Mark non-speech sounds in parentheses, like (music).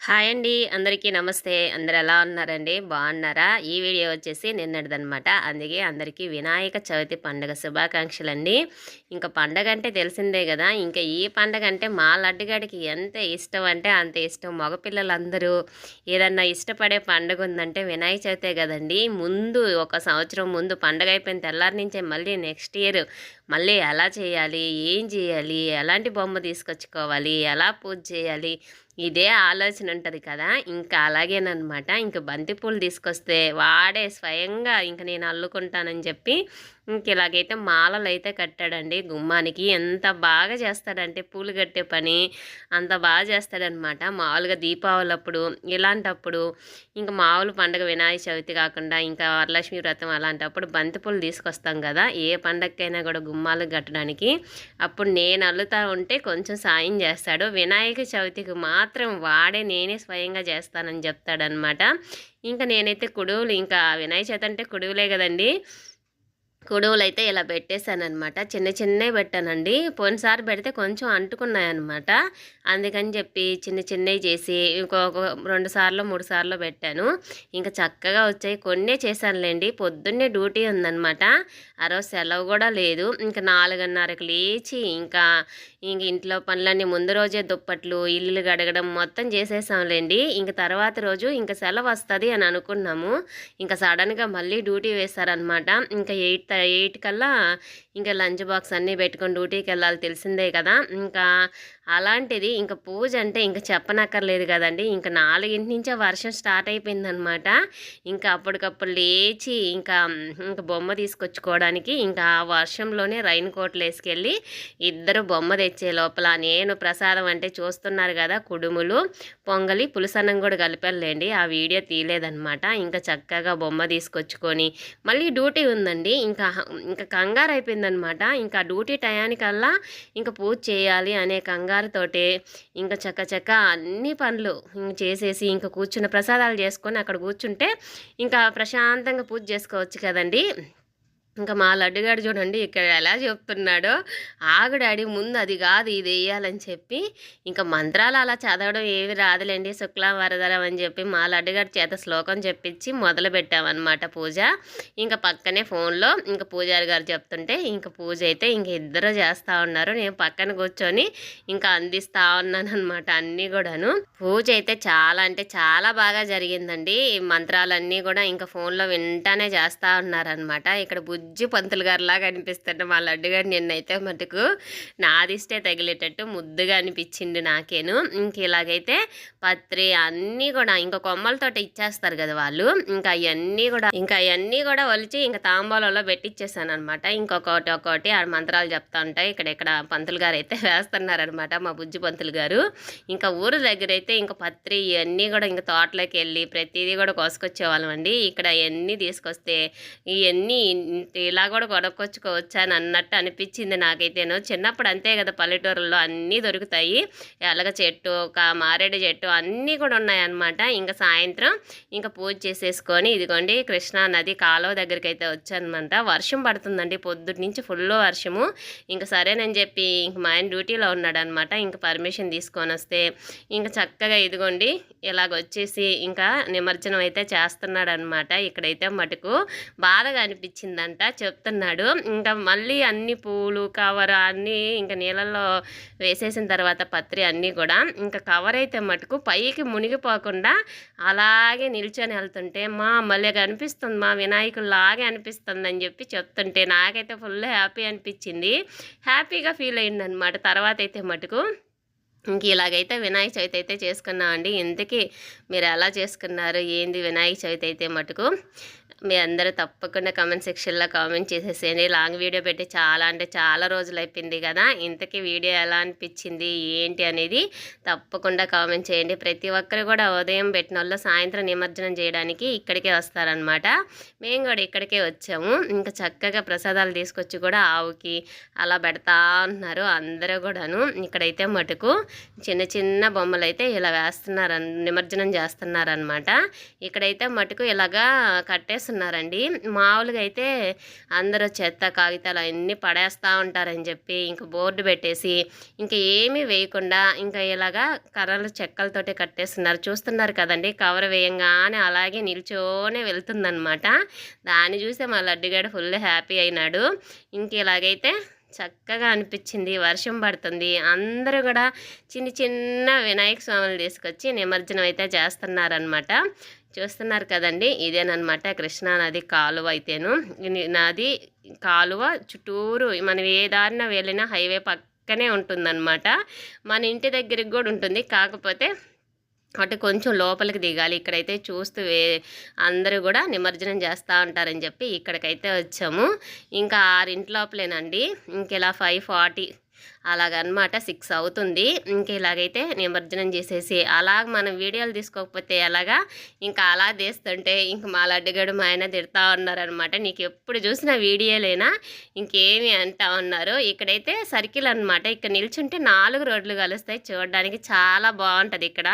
Hi అండి. అందరికీ నమస్తే. అందరు ఎలా ఉన్నారండి? బాగున్నారా? ఈ వీడియో వచ్చేసి నిన్నటిదనమాట అందుకే అందరికీ వినాయక చవితి పండుగ శుభాకాంక్షలు అండి ఇంకా పండగ అంటే తెలిసిందే కదా. ఇంకా ఈ పండగ అంటే మా లడ్డుగాడికి ఎంత ఇష్టం అంటే అంత ఇష్టం. మగపిల్లలందరూ ఏదన్నా ఇష్టపడే పండుగ ఉందంటే వినాయక చవితే కదండి. ముందు ఒక సంవత్సరం ముందు పండగ అయిపోయిన తెల్లారి నుంచే మళ్ళీ నెక్స్ట్ ఇయర్ మళ్ళీ ఎలా చేయాలి? ఏం చేయాలి? ఎలాంటి బొమ్మ తీసుకొచ్చుకోవాలి? ఎలా పూజ చేయాలి? ఇదే ఆలోచన ఉంటుంది కదా. ఇంకా అలాగేనమాట ఇంక బంతిపూలు తీసుకొస్తే వాడే స్వయంగా ఇంక నేను అల్లుకుంటానని చెప్పి ఇంక ఇలాగైతే మాలలు అయితే కట్టాడండి. గుమ్మానికి ఎంత బాగా చేస్తాడంటే పూలు కట్టే పని అంత బాగా చేస్తాడనమాట మామూలుగా దీపావళి అప్పుడు ఇలాంటప్పుడు ఇంకా మామూలు పండుగ వినాయక చవితి కాకుండా ఇంకా వరలక్ష్మి వ్రతం అలాంటప్పుడు బంతిపూలు తీసుకొస్తాం కదా. ఏ పండగకైనా కూడా గుమ్మాలు కట్టడానికి అప్పుడు నేను అల్లుతా ఉంటే కొంచెం సాయం చేస్తాడు. వినాయక చవితికి మా మాత్రం వాడే నేనే స్వయంగా చేస్తానని చెప్తాడనమాట ఇంకా నేనైతే కుడువులు ఇంకా వినాయక చవితి అంటే కుడువులే కదండి. కుడువులు అయితే ఇలా పెట్టేశానమాట చిన్న చిన్నవి పెట్టానండి. పోయినసారి పెడితే కొంచెం అంటుకున్నాయన్నమాట. అందుకని చెప్పి చిన్న చిన్నవి చేసి ఇంకొక రెండు సార్లు మూడు సార్లు పెట్టాను. ఇంకా చక్కగా వచ్చాయి. కొన్నే చేశానులేండి. పొద్దున్నే డ్యూటీ ఉందన్నమాట. ఆ రోజు సెలవు కూడా లేదు. ఇంకా నాలుగున్నరకు లేచి ఇంకా ఇంక ఇంట్లో పనులన్నీ ముందు రోజే దుప్పట్లు ఇల్లు గడగడం మొత్తం చేసేసాంలేండి. ఇంక తర్వాత రోజు ఇంకా సెలవు వస్తుంది అని అనుకున్నాము. ఇంకా సడన్గా మళ్ళీ డ్యూటీ వేశారనమాట ఇంకా ఎయిట్ ఎయిట్ కల్లా ఇంకా లంచ్ బాక్స్ అన్నీ పెట్టుకొని డ్యూటీకి వెళ్ళాలి తెలిసిందే కదా. ఇంకా అలాంటిది ఇంకా పూజ అంటే ఇంకా చెప్పనక్కర్లేదు కదండి. ఇంకా నాలుగింటి నుంచే వర్షం స్టార్ట్ అయిపోయిందనమాట ఇంకా అప్పటికప్పుడు లేచి ఇంకా ఇంకా బొమ్మ తీసుకొచ్చుకోవడానికి ఇంకా ఆ వర్షంలోనే రైన్ కోట్లు వేసుకెళ్ళి ఇద్దరు బొమ్మ తెచ్చే లోపల నేను ప్రసాదం అంటే చూస్తున్నారు కదా కుడుములు పొంగలి పులుసన్నం కూడా కలిపారులేండి ఆ వీడియో తీయలేదనమాట ఇంకా చక్కగా బొమ్మ తీసుకొచ్చుకొని మళ్ళీ డ్యూటీ ఉందండి. ఇంకా ఇంకా కంగారు అయిపోయిందనమాట ఇంకా డ్యూటీ టయానికల్లా ఇంకా పూజ చేయాలి అనే కంగారుతోటే ఇంకా చక్క చక్క అన్ని పనులు చేసేసి ఇంకా కూర్చున్న ప్రసాదాలు చేసుకొని అక్కడ కూర్చుంటే ఇంకా ప్రశాంతంగా పూజ చేసుకోవచ్చు కదండీ. ఇంకా మా లడ్డుగాడు చూడండి ఇక్కడ ఎలా చెప్తున్నాడో. ఆగు డాడీ ముందు అది కాదు ఇది వేయాలని చెప్పి ఇంకా మంత్రాలు అలా చదవడం ఏవి రాదులేండి శుక్లా వరదరం అని చెప్పి మా లడ్డుగాడి చేత శ్లోకం చెప్పించి మొదలు పెట్టామన్నమాట పూజ. ఇంకా పక్కనే ఫోన్లో ఇంకా పూజారి గారు చెప్తుంటే ఇంకా పూజ అయితే ఇంక ఇద్దరు చేస్తూ ఉన్నారు. నేను పక్కన కూర్చొని ఇంకా అందిస్తూ ఉన్నాను అనమాట అన్నీ కూడాను. పూజ అయితే చాలా అంటే చాలా బాగా జరిగిందండి. మంత్రాలన్నీ కూడా ఇంకా ఫోన్లో వింటానే చేస్తూ ఉన్నారనమాట ఇక్కడ బుజ్జి పంతులు గారు లాగా అనిపిస్తుంటే మా లడ్డు గారు నిన్నైతే మటుకు నాదిష్టే తగిలేటట్టు ముద్దుగా అనిపించింది నాకేను. ఇంక ఇలాగైతే పత్రి అన్నీ కూడా ఇంకా కొమ్మలతో ఇచ్చేస్తారు కదా వాళ్ళు. ఇంకా అవన్నీ కూడా ఇంకా అవన్నీ కూడా ఒలిచి ఇంకా తాంబూలంలో పెట్టిచ్చేసాను అనమాట ఇంకొకటి ఒకటి ఆ మంత్రాలు చెప్తా ఉంటాయి. ఇక్కడ ఇక్కడ పంతులు గారు అయితే (laughs) వేస్తున్నారనమాట మా బుజ్జి పంతులు గారు. ఇంకా ఊరు దగ్గర అయితే ఇంకా పత్రి ఇవన్నీ కూడా ఇంకా తోటలోకి వెళ్ళి ప్రతిదీ కూడా కోసుకొచ్చేవాళ్ళం అండి ఇక్కడ ఇవన్నీ తీసుకొస్తే ఇవన్నీ ఇలా కూడా కొనుక్కొచ్చుకోవచ్చు అని అన్నట్టు అనిపించింది నాకైతేను చిన్నప్పుడు అంతే కదా పల్లెటూరులో అన్నీ దొరుకుతాయి. ఎలగ చెట్టు ఒక మారేడు చెట్టు అన్నీ కూడా ఉన్నాయన్నమాట. ఇంకా సాయంత్రం ఇంకా పూజ చేసేసుకొని ఇదిగోండి కృష్ణా నది కాలువ దగ్గరికి అయితే వచ్చానమాట. వర్షం పడుతుందండి పొద్దుటి నుంచి ఫుల్ వర్షము. ఇంకా సరేనని చెప్పి ఇంక మా ఆయన డ్యూటీలో ఉన్నాడనమాట ఇంకా పర్మిషన్ తీసుకొని వస్తే ఇంకా చక్కగా ఇదిగోండి ఇలాగ వచ్చేసి ఇంకా నిమజ్జనం అయితే చేస్తున్నాడనమాట ఇక్కడైతే మటుకు బాధగా అనిపించిందంట. చెప్తున్నాడు. ఇంకా మళ్ళీ అన్ని పూలు కవర్ అన్నీ ఇంకా నీళ్ళల్లో వేసేసిన తర్వాత పత్రి అన్నీ కూడా ఇంకా కవర్ అయితే మటుకు పైకి మునిగిపోకుండా అలాగే నిల్చొని వెళ్తుంటే మా మళ్ళీ అనిపిస్తుంది మా వినాయకుల్లాగే అనిపిస్తుంది అని చెప్పి చెప్తుంటే నాకైతే ఫుల్ హ్యాపీ అనిపించింది. హ్యాపీగా ఫీల్ అయింది అనమాట తర్వాత అయితే మటుకు ఇంక ఇలాగైతే వినాయక చవితి అయితే చేసుకున్నామండి. ఇంతకీ మీరు ఎలా చేసుకున్నారు? ఏంది వినాయక చవితి అయితే మటుకు? మీ అందరూ తప్పకుండా కామెంట్ సెక్షన్లో కామెంట్ చేసేసేయండి. లాంగ్ వీడియో పెట్టి చాలా అంటే చాలా రోజులు అయిపోయింది కదా. ఇంతకీ వీడియో ఎలా అనిపించింది? ఏంటి అనేది తప్పకుండా కామెంట్ చేయండి. ప్రతి ఒక్కరు కూడా ఉదయం పెట్టిన వాళ్ళు సాయంత్రం నిమజ్జనం చేయడానికి ఇక్కడికే వస్తారనమాట మేము కూడా ఇక్కడికే వచ్చాము. ఇంకా చక్కగా ప్రసాదాలు తీసుకొచ్చి కూడా ఆవుకి అలా పెడతా ఉన్నారు అందరూ కూడాను. ఇక్కడైతే మటుకు చిన్న చిన్న బొమ్మలు అయితే ఇలా వేస్తున్నారు నిమజ్జనం చేస్తున్నారనమాట ఇక్కడైతే మటుకు ఇలాగా కట్టేసి కట్టేస్తున్నారండి మామూలుగా అయితే అందరూ చెత్త కాగితాలు అన్నీ పడేస్తూ ఉంటారని చెప్పి ఇంక బోర్డు పెట్టేసి ఇంకా ఏమీ వేయకుండా ఇంకా ఇలాగా కర్రలు చెక్కలతోటి కట్టేస్తున్నారు. చూస్తున్నారు కదండి కవర్ వేయంగానే అలాగే నిల్చోనే వెళ్తుందనమాట దాన్ని చూస్తే మా లడ్డుగాడు ఫుల్ హ్యాపీ అయినాడు. ఇంక ఇలాగైతే చక్కగా అనిపించింది వర్షం పడుతుంది. అందరూ కూడా చిన్న చిన్న వినాయక స్వామిని తీసుకొచ్చి నిమజ్జనం అయితే చేస్తున్నారనమాట చూస్తున్నారు కదండి. ఇదేనమాట కృష్ణా నది కాలువ అయితేను. నది కాలువ చుట్టూరు మనం ఏ దారిన వెళ్ళినా హైవే పక్కనే ఉంటుందన్నమాట. మన ఇంటి దగ్గరికి కూడా ఉంటుంది. కాకపోతే అటు కొంచెం లోపలికి దిగాలి. ఇక్కడైతే చూస్తూ వే అందరూ కూడా నిమజ్జనం చేస్తూ ఉంటారని చెప్పి ఇక్కడికైతే వచ్చాము. ఇంకా ఆరింటి లోపలేనండి ఇంకెలా ఫైవ్ ఫార్టీ అలాగనమాట సిక్స్ అవుతుంది. ఇంక ఇలాగైతే నిమజ్జనం చేసేసి అలాగ మనం వీడియోలు తీసుకోకపోతే ఎలాగా? ఇంకా అలా తీస్తుంటే ఇంక మా లడ్డుగడు మా ఆయన తిడతా ఉన్నారనమాట. నీకు ఎప్పుడు చూసిన వీడియోలేనా? ఇంకేమి అంటా ఉన్నారు. ఇక్కడైతే సర్కిల్ అనమాట ఇక్కడ నిల్చుంటే నాలుగు రోడ్లు కలుస్తాయి. చూడడానికి చాలా బాగుంటుంది ఇక్కడ.